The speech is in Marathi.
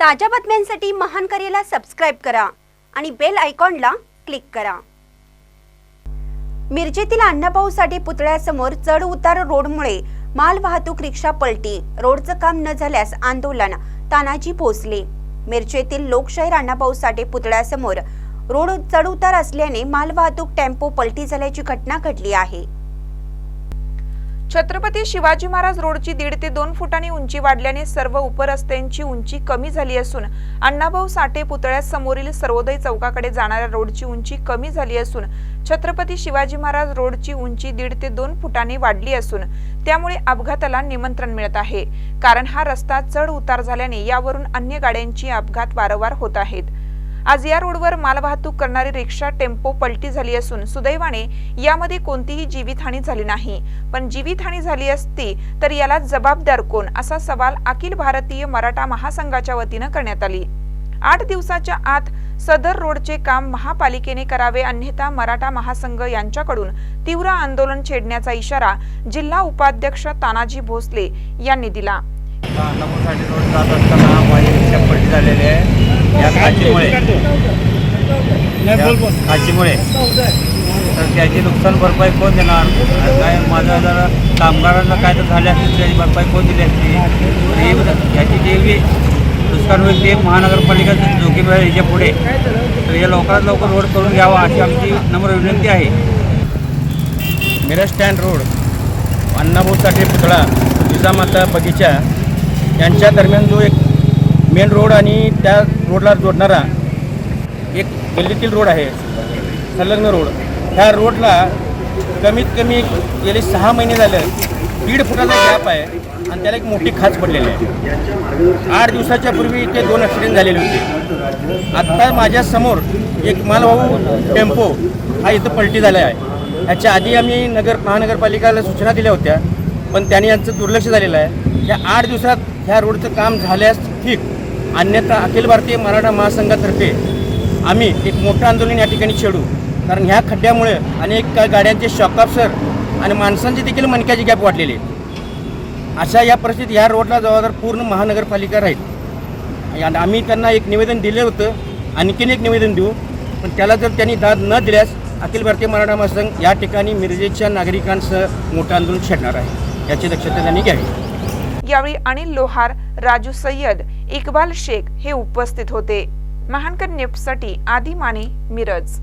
ताज्या बातम्यांसाठी महान करेला सबस्क्राईब करा आणि बेल आयकॉनला क्लिक करा. मिरजेतील अण्णाभाऊ साठे पुतळ्यासमोर चढ उतार रोडमुळे माल वाहतूक रिक्षा पलटी. रोडचं काम न झाल्यास आंदोलन तानाजी भोसले. मिरजेतील लोकशाहीर अण्णाभाऊ साठे पुतळ्यासमोर रोड चढ उतार असल्याने माल वाहतूक टेम्पो पलटी झाल्याची घटना घडली आहे. छत्रपती शिवाजी महाराज रोडची दीड ते दोन फुटांनी उंची वाढल्याने सर्व उपरस्त्यांची उंची कमी झाली असून अण्णाभाऊ साठे पुतळ्यासमोरील सर्वोदय चौकाकडे जाणाऱ्या रोडची उंची कमी झाली असून छत्रपती शिवाजी महाराज रोडची उंची दीड ते दोन फुटांनी वाढली असून त्यामुळे अपघाताला निमंत्रण मिळत आहे. कारण हा रस्ता चढ उतार झाल्याने यावरून अन्य गाड्यांची अपघात वारंवार होत आहेत. आज या रोडवर मालवाहतूक करणारी रिक्षा टेम्पो पलटी झाली असून सुदैवाने यामध्ये कोणतीही जीवितहानी झाली नाही. पण जीवितहानी झाली असती तर याला जबाबदार कोण असा सवाल अखिल भारतीय मराठा महासंघाच्या वतीनं करण्यात आली. आठ दिवसाच्या आत सदर रोडचे काम महापालिकेने करावे अन्यथा मराठा महासंघ यांच्याकडून तीव्र आंदोलन छेडण्याचा इशारा जिल्हा उपाध्यक्ष तानाजी भोसले यांनी दिला. रोड जात असताना पलटी झालेली आहे. या खाचीमुळे. या खाचीमुळे. तर त्याची नुकसान भरपाई कोण देणार? आणि काय माझं जर कामगारांना काय तर झाले असतील त्याची भरपाई कोण दिली असती? हे याची जे बी नुकसान होईल ते महानगरपालिकेचं जोखीम आहे याच्यापुढे. तर हे लवकरात लवकर रोड करून घ्यावा अशी आमची नम्र विनंती आहे. मिरज स्टँड रोड अण्णाभाऊ साठे पुतळा जिजामाता बगीचा यांच्या दरम्यान जो एक मेन रोड आणि त्या रोडला जोडणारा एक गल्लीतील रोड आहे संलग्न रोड. ह्या रोडला कमीत कमी गेले सहा महिने झालं दीड फुटाचा गॅप आहे आणि त्याला एक मोठी खाच पडलेली आहे. आठ दिवसाच्या पूर्वी इथे दोन ॲक्सिडेंट झालेले होते. आत्ता माझ्यासमोर एक मालवाहू टेम्पो हा इथं पलटी झाला आहे. ह्याच्या आधी आम्ही नगर महानगरपालिकेला सूचना दिल्या होत्या पण त्यांनी यांचं दुर्लक्ष झालेलं आहे. या आठ दिवसात ह्या रोडचं काम झाल्यास ठीक अन्यथा अखिल भारतीय मराठा महासंघातर्फे आम्ही एक मोठं आंदोलन या ठिकाणी छेडू. कारण ह्या खड्ड्यामुळे अनेक का- गाड्यांचे शॉकअप्सर आणि माणसांची देखील मणक्याची गॅप वाढलेली आहे. अशा या परिस्थितीत ह्या रोडला जबाबदार पूर्ण महानगरपालिका राहील. आम्ही त्यांना एक निवेदन दिलं होतं आणखीन एक निवेदन देऊ. पण त्याला जर त्यांनी दाद न दिल्यास अखिल भारतीय मराठा महासंघ या ठिकाणी मिरजेच्या नागरिकांसह मोठं आंदोलन छेडणार आहे. याची दक्षता त्यांनी घ्यावी. यावेळी अनिल लोहार राजू सय्यद इकबाल शेख हे उपस्थित होते. महानकर न्यूजसाठी आदी माने मिरज.